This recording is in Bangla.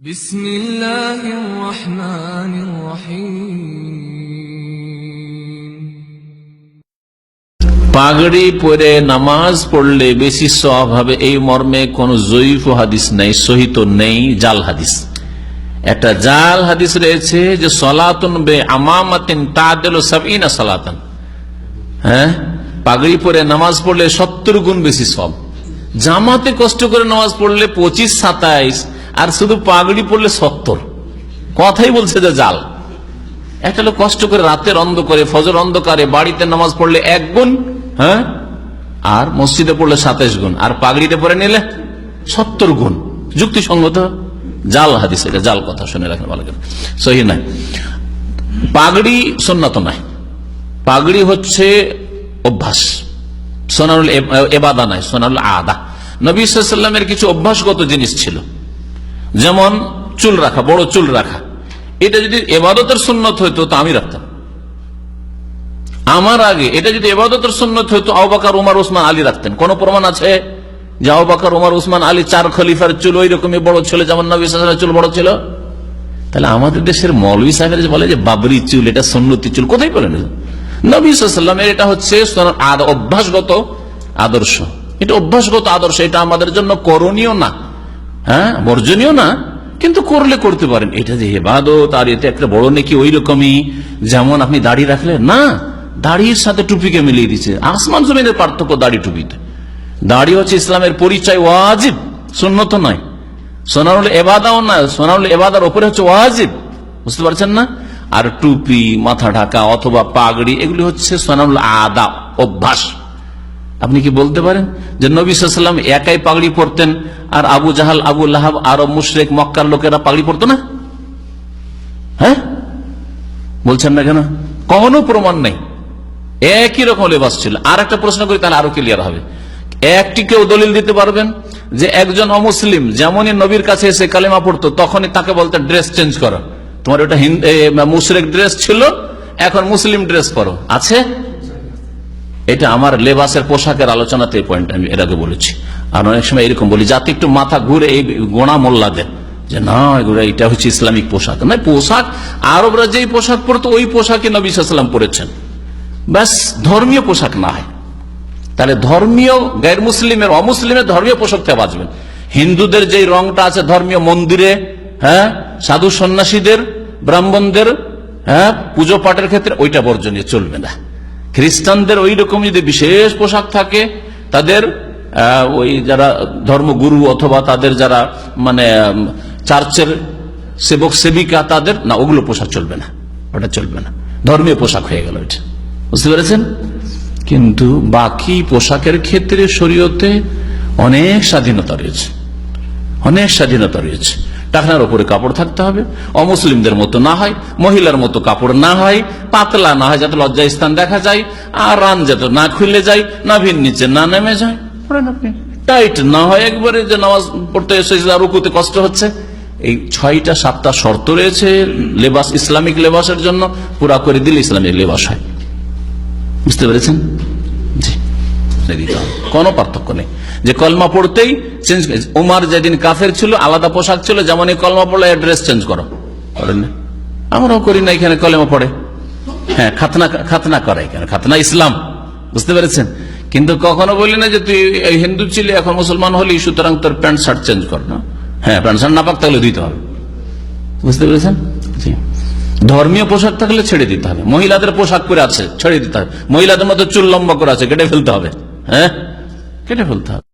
بسم الله الرحمن الرحيم পাগড়ি পরে নামাজ পড়লে বেশি সব হবে এই মর্মে কোন জয়ীফ হাদিস নেই সহিত নেই জাল হাদিস একটা জাল হাদিস রয়েছে যে সলাতন বে আমামাতিন তাদেল সাবিনা সালাতন হ্যাঁ পাগড়ি পরে নামাজ পড়লে সত্তর গুণ বেশি সব জামাতে কষ্ট করে নামাজ পড়লে পঁচিশ সাতাইশ আর শুধু পাগড়ি পড়লে সত্তর। কথাই বলছে যে জাল। একটা লোক কষ্ট করে রাতের অন্ধকারে, ফজর অন্ধকারে বাড়িতে নামাজ পড়লে এক গুণ হ্যাঁ? আর মসজিদে পড়লে সাতাইশ গুণ, আর পাগড়িতে পরে নিলে সত্তর গুণ। যুক্তিসঙ্গত জাল হাদিস এটা, জাল কথা, শুনে রাখেন ভালো করে। সহি নাই পাগড়ি সন্ন্যত নাই পাগড়ি হচ্ছে অভ্যাস। সোনারুল এবাদা নাই সোনারুল আদা। নবী সাল্লামের কিছু অভ্যাসগত জিনিস ছিল। যেমন চুল রাখা, বড় চুল রাখা। এটা যদি এবাদতের সুন্নত হইতো, তো আমি রাখতাম। আমার আগে এটা যদি এবাদতের সুন্নত হইতো আবাকার উমার ওসমান আলী রাখতেন। কোন প্রমাণ আছে যে আবাকার উমার ওসমান আলী চার খলিফার চুল ওই রকমই বড় ছিল, যেমন নবী চুল বড় ছিল? তাহলে আমাদের দেশের মৌলভী সাহেবের বলে যে বাবরি চুল, এটা সন্ন্যতি চুল, কোথায় বলেন নবী সাল্লামের এটা হচ্ছে অভ্যাসগত আদর্শ। এটা অভ্যাসগত আদর্শ, এটা আমাদের জন্য করণীয় না। হ্যাঁ বর্জনীয় না, কিন্তু করলে করতে পারেন। এটা যে হেবাদত, আর এতে একটা বড় নাকি ওই রকমই যেমন আপনি দাড়ি রাখলে, না, দাড়ির সাথে টুপিকে মিলিয়ে দিচ্ছে আসমান জমিনের পার্থক্য দাড়ি টুপিতে। দাড়ি হচ্ছে ইসলামের পরিচয় ওয়াজিব, সুন্নত নয়। সোনারুল এবাদাও না, সোনারুল এবাদার ওপরে হচ্ছে ওয়াজিব। বুঝতে পারছেন না? আর টুপি, মাথা ঢাকা অথবা পাগড়ি, এগুলি হচ্ছে সোনারুল আদা অভ্যাস। আপনি কি বলতে পারেন? যে নবী সাল্লাম একাই পাগড়ি পরতেন, আর আবু জাহাল, আবু লাহাব, আরব মুশরেক, মক্কার লোকেরা পাগড়ি পরতো না? হ্যাঁ? বলছেন না কেন? কোনো প্রমাণ নেই। একই রকম লেবাস ছিল। আর একটা প্রশ্ন করি, তাহলে আরও ক্লিয়ার হবে। একটি কেউ দলিল দিতে পারবেন যে একজন অমুসলিম যেমনই নবীর কাছে এসে কালেমা পড়তো, তখনই তাকে বলতেন ড্রেস চেঞ্জ করো। তোমার ওটা মুশরেক ড্রেস ছিল, এখন মুসলিম ড্রেস পরো। আছে? এটা আমার লেবাসের পোশাকের আলোচনাতে পয়েন্ট আমি এর আগে বলেছি। আর অনেক সময় এরকম বলি যাতে একটু মাথা ঘুরে এই গোনা মোল্লাদের। যে না এটা হচ্ছে ইসলামিক পোশাক। না, পোশাক, আরবরা যেই পোশাক পরতো, ওই পোশাকে নবী সাল্লাম পরেছেন। ব্যাস, ধর্মীয় পোশাক না হয়। তাহলে ধর্মীয় গায়ের মুসলিমের, অমুসলিমের ধর্মীয় পোশাক থেকে বাঁচবেন। হিন্দুদের যে রংটা আছে, ধর্মীয় মন্দিরে হ্যাঁ সাধু সন্ন্যাসীদের, ব্রাহ্মণদের হ্যাঁ পুজো পাঠের ক্ষেত্রে ওইটা বর্জনীয়, চলবে না। খ্রিস্টানদের ওই রকম যদি বিশেষ পোশাক থাকে, তাদের ওই যারা ধর্মগুরু অথবা তাদের যারা মানে চার্চের সেবক, সেবিকা, তাদের, না, ওগুলো পোশাক চলবে না। ওটা চলবে না। ধর্মীয় পোশাক হয়ে গেল এটা। বুঝতে পেরেছেন? কিন্তু বাকি পোশাকের ক্ষেত্রে শরীয়তে অনেক স্বাধীনতা রয়েছে। অনেক স্বাধীনতা রয়েছে। টাকনার উপরে কাপড় থাকতে হবে। অমুসলিমদের মতো না হয় মহিলার মতো কাপড় না হয় পাতলা না হয় যাতে লজ্জা স্থান দেখা যায় আর রান যাতে না খুলে যায় নাভির নিচে না নেমে যায়। আপনি। টাইট না হয় একবারে যে নামাজ পড়তে এসেছে এসে রুকুতে কষ্ট হচ্ছে। এই ছয়টা সাতটা শর্ত রয়েছে লেবাস ইসলামিক লেবাসের জন্য। পুরা করে দিলে ইসলামিক লেবাস হয়। বুঝতে পেরেছেন? দিতে। হবে। কোনো পার্থক্য নেই। যে কলমা পড়তেই চেঞ্জ উমার যেদিন কাফের ছিল, আলাদা পোশাক ছিল যেমন এই কলমা পড়লে ড্রেস চেঞ্জ করো। করেন না। আমরাও করি না এখানে কলেমা পড়ে। হ্যাঁ খাতনা খাতনা করে এখানে। খাতনা ইসলাম। বুঝতে পেরেছেন? কিন্তু কখনো বলি না যে তুই হিন্দু ছিলি, এখন মুসলমান হলি, সুতরাং তোর প্যান্ট, শার্ট চেঞ্জ কর না। হ্যাঁ প্যান্ট, শার্ট না পাক তাহলে দিতে হবে। বুঝতে পেরেছেন? জি। ধর্মীয় পোশাক থাকলে ছেড়ে দিতে হবে। মহিলাদের পোশাক করে আছে, ছেড়ে দিতে হবে। মহিলাদের মতো চুল লম্বা করে আছে, কেটে ফেলতে হবে। হ্যাঁ? কেটে ফেলতে হবে।